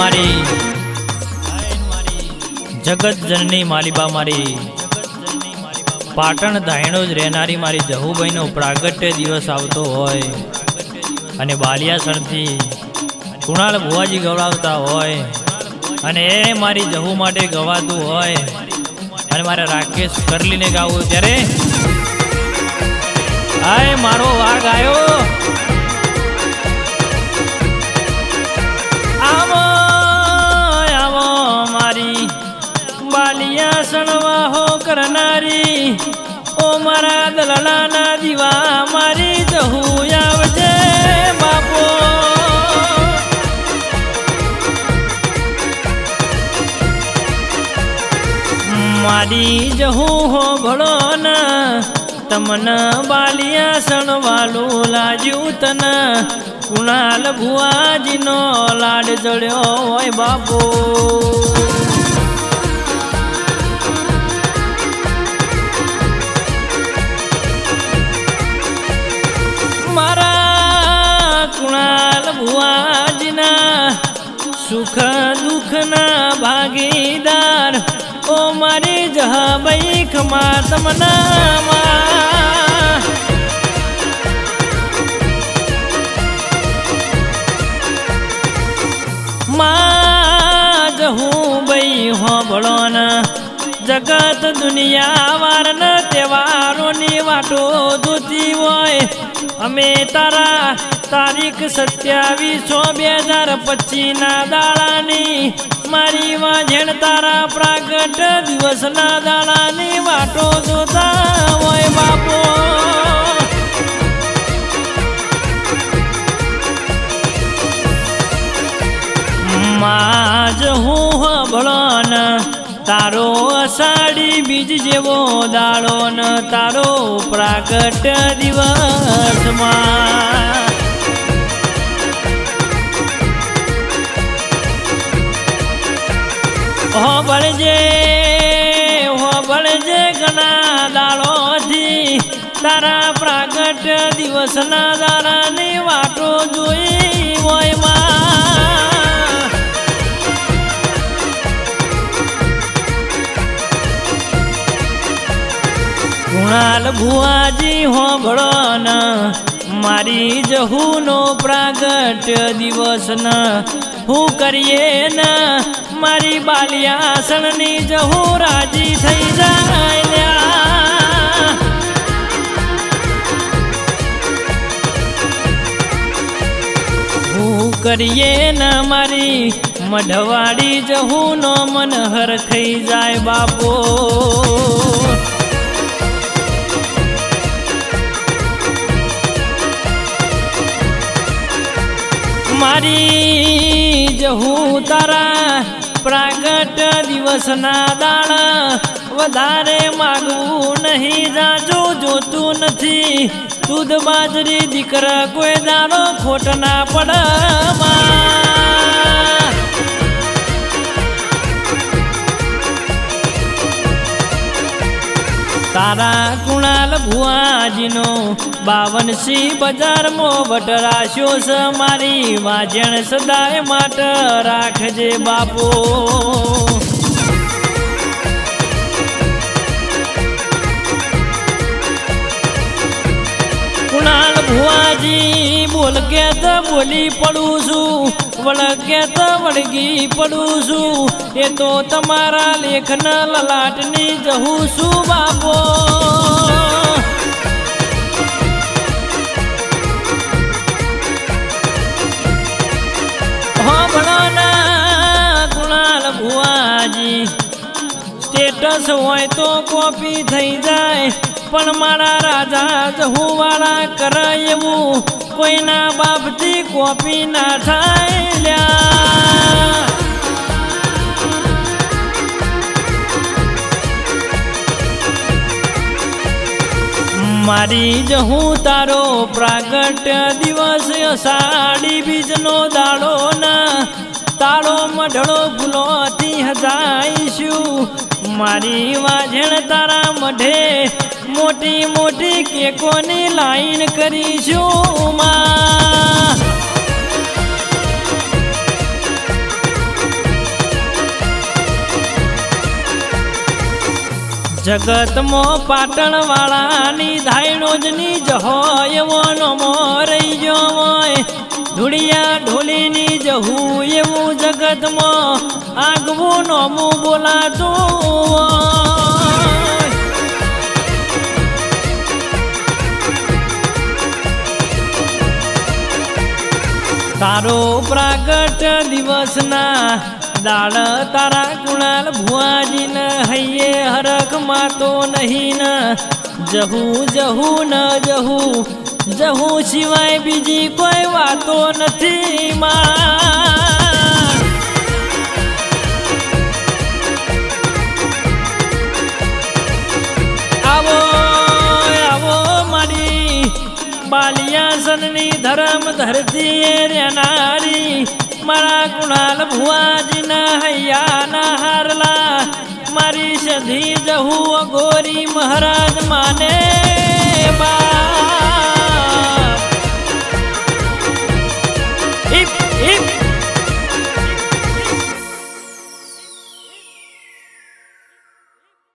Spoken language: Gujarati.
મારી. જગત જનની માલિબા મારી. પાટણ ધાયણો જ રહેનારી મારી જહુભાઈનો પ્રાગટ્ય દિવસ આવતો હોય. અને બાલિયાસણથી કુણાલ ભુવાજી ગવડાવતા હોય. અને એ મારી જહુ માટે ગવાતું હોય. અને મારે રાકેશ કરલીને ગાવું ત્યારે. આય મારો વાઘ આવ્યો દીવા મારી જહું આવજે બાપો. મારી જહું હો ભળો ના તમને બાલિયા સણવાલું લાજ્યું તન. કુણાલ ભુવાજીનો લાડ જડ્યો હોય બાપો. સુખ દુઃખના ભાગીદાર, ઓ મારી જહાબાઈ ખમા તમના માં જહું બઈ હોબળો જગત દુનિયા વારના તહેવારોની વાટો જોતી હોય. અમે તારા તારીખ સત્યાવીસો બે હજાર પચીસના દાડાની. મારી વાંઝેણ તારા પ્રાગટ દિવસના દાડાની વાટો જોતા હોય બાપો. માજ હું હબળન તારો અષાઢી બીજ જેવો દાડો ન તારો પ્રાગટ દિવસમાં. હોબળજે હોબળજે ઘણા દાળોથી તારા પ્રાગટ દિવસના દાડાની વાટો જોઈ હોયમાં. કુણાલ ભુવાજી હોબળો ન, મારી જહુનો પ્રાગટ દિવસ ન હું કરીએ ન મારી બાલિયાસણની જહું રાજી થઈ જાય હું કરીએ ન મારી, મઢવાડી જહુનો મન થઈ જાય બાપો. પ્રાગટ દિવસના દાણા વધારે માગવું નહીં, જાજો જોતું નથી. દૂધ બાજરી દીકરા કોઈ દાણો ખોટ ના પડમાં. કુણાલ ભુવાજીનો બાવન સી બજારમાં વટરાશો સ મારી વાજણ સદાય માટે રાખજે બાપો. કુણાલ ભુઆજી બોલ કે તો બોલી પડું છું વળગે તો વળગી પડું છું, એ તો તમારા લેખના લલાટની જહું છું બાપો. સ્ટેટસ હોય તો કોપી થઈ જાય. પણ મારા રાજા જ વાળા કરે એવું. કોઈના બાપથી કોપી ના થાય લ્યા. મારી જ હું તારો પ્રાગટ્ય દિવસ સાડી બીજનો દાડો ના. તાળો મઢળો ફૂલોથી હજાઈશું. મારી વાજણ તારા મઢે મોટી મોટી કેકોની લાઈન કરીશું માં. જગતમાં પાટણવાળાની ધાયણોજની જહો એવો નમો રહી જવો ધૂળિયા ઢોલીની જહું એવું જગતમાં આગવું નોમું બોલાતું તારો પ્રાગટ દિવસના દાળ તારા કુણાલ ભુવાજીને હૈયે હરખ માતો નહીં ન જહું જહું ન જહું જહું સિવાય બીજી કોઈ વાતો નથી માં. આવો આવો મારી બાલિયાસનની ધરમ ધરતી એ રેનારી મારા કુણાલ ભુવાજીના હૈયાના હારલા, મારી સધી જહુ ગોરી મહારાજ માને.